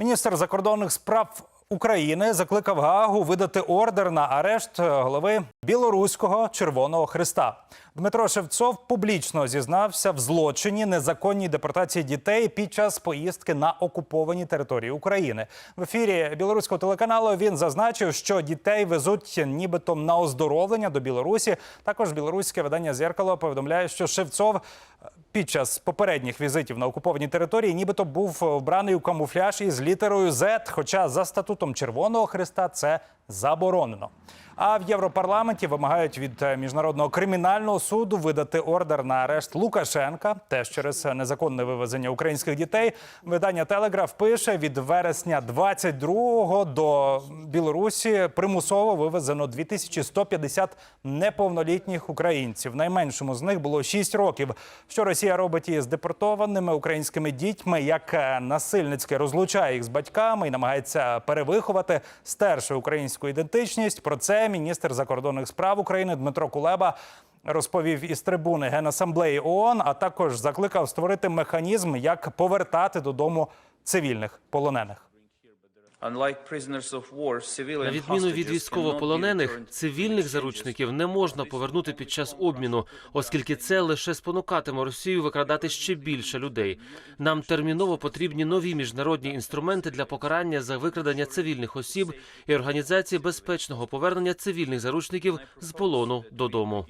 Міністр закордонних справ України закликав Гаагу видати ордер на арешт голови білоруського Червоного Христа. Дмитро Шевцов публічно зізнався в злочині незаконній депортації дітей під час поїздки на окуповані території України. В ефірі білоруського телеканалу він зазначив, що дітей везуть нібито на оздоровлення до Білорусі. Також білоруське видання зеркало повідомляє, що Шевцов під час попередніх візитів на окуповані території, нібито був вбраний у камуфляж із літерою Z, хоча за статутом Червоного Христа це заборонено. А в Європарламенті вимагають від е, міжнародного кримінального суду видати ордер на арешт Лукашенка, теж через незаконне вивезення українських дітей. Видання Телеграф пише від вересня 22-го до Білорусі примусово вивезено 2150 неповнолітніх українців. Найменшому з них було 6 років. Що Росія робить із депортованими українськими дітьми, як е, насильницьки розлучає їх з батьками і намагається перевиховати, стерши українську ідентичність. Про це міністр закордонних справ України Дмитро Кулеба розповів із трибуни Генасамблеї ООН, а також закликав створити механізм, як повертати додому цивільних полонених. На відміну від військовополонених, цивільних заручників не можна повернути під час обміну, оскільки це лише спонукатиме Росію викрадати ще більше людей. Нам терміново потрібні нові міжнародні інструменти для покарання за викрадення цивільних осіб і організації безпечного повернення цивільних заручників з полону додому.